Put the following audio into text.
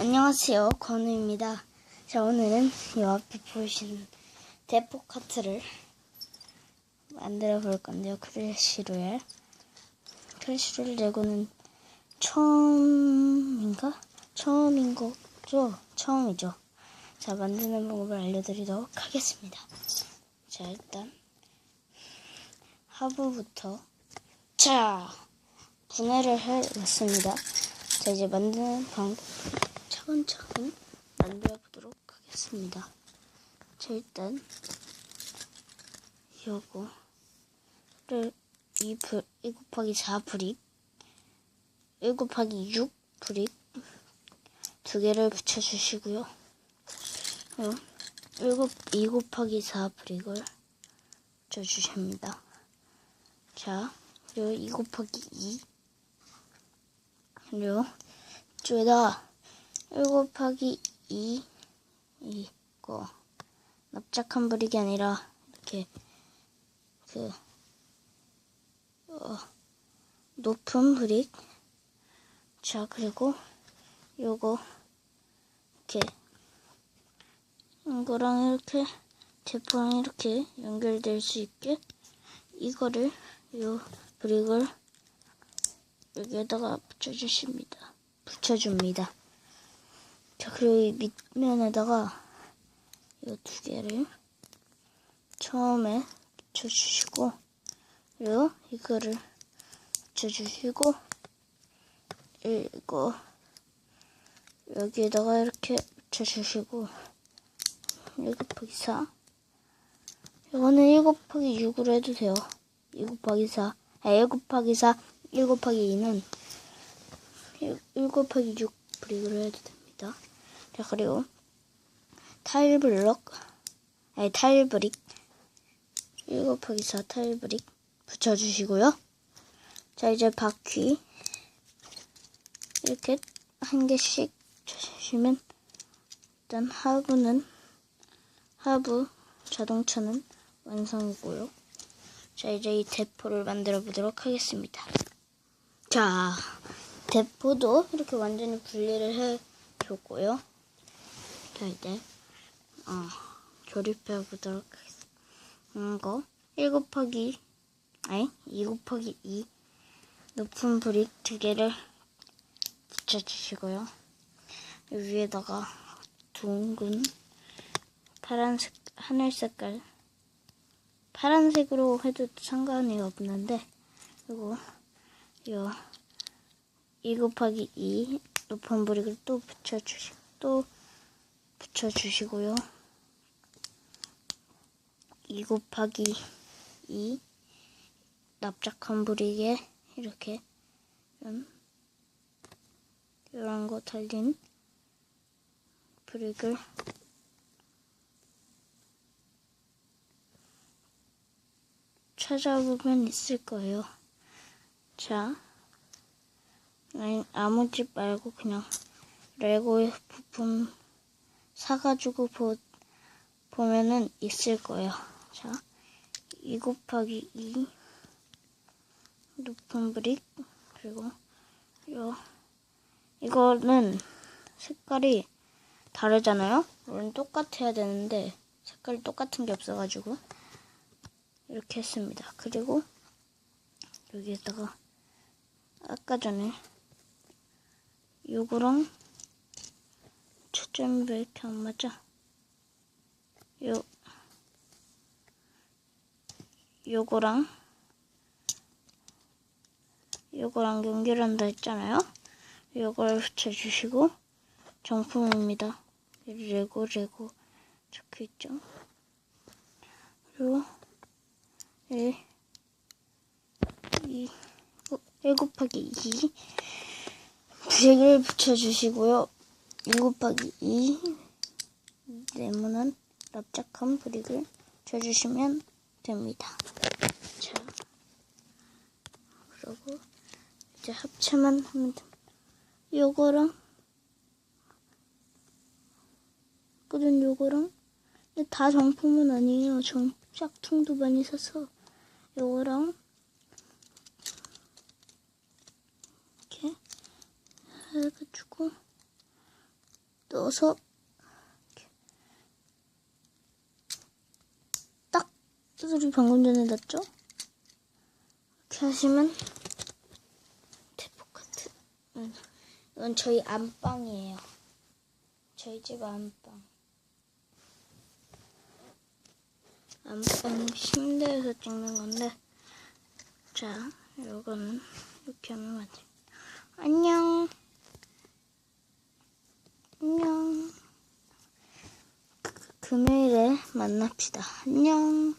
안녕하세요. 건우입니다. 자, 오늘은 이 앞에 보이시는 대포 카트를 만들어 볼 건데요. 크래쉬로엘. 크래쉬로엘 레고는 처음인가? 처음인 거죠? 처음이죠. 자, 만드는 방법을 알려드리도록 하겠습니다. 자, 일단 하부부터 자, 분해를 해놨습니다. 자, 이제 만드는 방법 차근차근 만들어 보도록 하겠습니다. 자, 일단 요거를 2, 불, 1 곱하기 4 브릭 1 곱하기 6 브릭 두 개를 붙여주시고요. 요1 곱, 2 곱하기 4 브릭을 붙여주십니다. 자, 그리고 2 곱하기 2 그리고 이쪽에다 1 곱하기 2 이거 납작한 브릭이 아니라 이렇게 그 어, 높은 브릭 자 그리고 요거 이렇게 이거랑 이렇게 제포랑 이렇게 연결될 수 있게 이거를 요 브릭을 여기에다가 붙여주십니다. 붙여줍니다. 자, 그리고 이 밑면에다가 이 두 개를 처음에 붙여주시고, 그리고 이거를 붙여주시고, 이거 여기에다가 이렇게 붙여주시고, 1 곱하기 4. 이거는 1 곱하기 6으로 해도 돼요. 2 곱하기 4. 아, 1 곱하기 4, 1 곱하기 2는 1 곱하기 6 브릭으로 해도 됩니다. 자, 그리고 타일 블럭, 아니, 타일 브릭, 1 곱하기 4 타일 브릭 붙여주시고요. 자, 이제 바퀴, 이렇게 한 개씩 쳐주시면, 일단 하부는, 하부 자동차는 완성이고요. 자, 이제 이 대포를 만들어 보도록 하겠습니다. 자, 대포도 이렇게 완전히 분리를 해줬고요. 자, 이제, 어, 조립해 보도록 하겠습니다. 이거, 1 곱하기, 아니, 2 곱하기 2 높은 브릭 두 개를 붙여주시고요. 위에다가 둥근 파란색, 하늘 색깔, 파란색으로 해도 상관이 없는데, 그리고, 요, 2 곱하기 2 높은 브릭을 또 붙여주시, 또 붙여주시고요. 2 곱하기 2 납작한 브릭에 이렇게 이런, 이런 거 달린 브릭을 찾아보면 있을 거예요. 자, 아니, 아무 집 말고 그냥 레고의 부품 사가지고 보, 보면은 있을 거예요. 자, 2 곱하기 2 높은 브릭 그리고 요 이거는 색깔이 다르잖아요. 물론 똑같아야 되는데 색깔이 똑같은 게 없어가지고 이렇게 했습니다. 그리고 여기에다가 아까 전에 요거랑 초점이 왜 이렇게 안 맞아? 요 요거랑 요거랑 연결한다 했잖아요. 요걸 붙여주시고 정품입니다. 레고 레고 적혀 있죠. 그리고 1, 2, 1 곱하기 2 브렉을 붙여주시고요. 1 곱하기 2 네모난 납작한 브릭을 쳐주시면 됩니다. 자, 그리고 이제 합체만 하면 됩니다. 요거랑 그든 요거랑 다 정품은 아니에요. 정 짝퉁도 많이 사서 요거랑 이렇게 해가지고 넣어서 딱 두드리 방금 전에 넣었죠? 이렇게 하시면 음, 이건 저희 안방이에요. 저희 집 안방. 안방 침대에서 찍는 건데 자 요거는 이렇게 하면 안녕 안녕 그- 금요일에 만납시다. 안녕